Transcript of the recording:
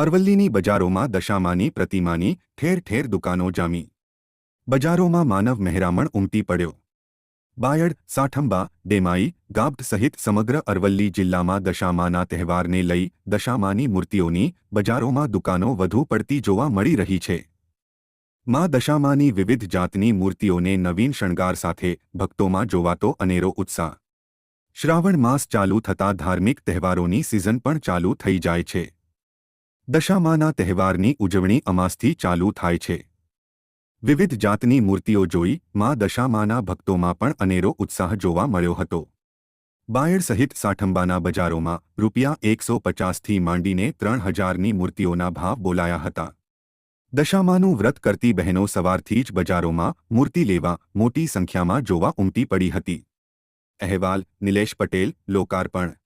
અરવલ્લીની બજારોમાં દશામાની પ્રતિમાની ઠેર ઠેર દુકાનો જામી. બજારોમાં માનવ મહેરામણ ઉમટી પડ્યો. બાયડ, સાઠંબા, ડેમાઈ, ગાબ્ટ સહિત સમગ્ર અરવલ્લી જિલ્લામાં દશામાના તહેવારને લઈ દશામાની મૂર્તિઓની બજારોમાં દુકાનો વધુ પડતી જોવા મળી રહી છે. મા દશામાની વિવિધ જાતની મૂર્તિઓને નવીન શણગાર સાથે ભક્તોમાં જોવાતો અનેરો ઉત્સાહ. શ્રાવણ માસ ચાલુ થતા ધાર્મિક તહેવારોની સિઝન પણ ચાલુ થઈ જાય છે. દશામાના તહેવારની ઉજવણી અમાસથી ચાલુ થાય છે. વિવિધ જાતની મૂર્તિઓ જોઈ મા દશામાના ભક્તોમાં પણ અનેરો ઉત્સાહ જોવા મળ્યો હતો. બાયડ સહિત સાઠંબાના બજારોમાં રૂપિયા એકસો પચાસથી માંડીને ત્રણ હજારની મૂર્તિઓના ભાવ બોલાયા હતા. દશામાનું વ્રત કરતી બહેનો સવારથી જ બજારોમાં મૂર્તિ લેવા મોટી સંખ્યામાં જોવા ઉમટી પડી હતી. અહેવાલ, નિલેશ પટેલ, લોકાર્પણ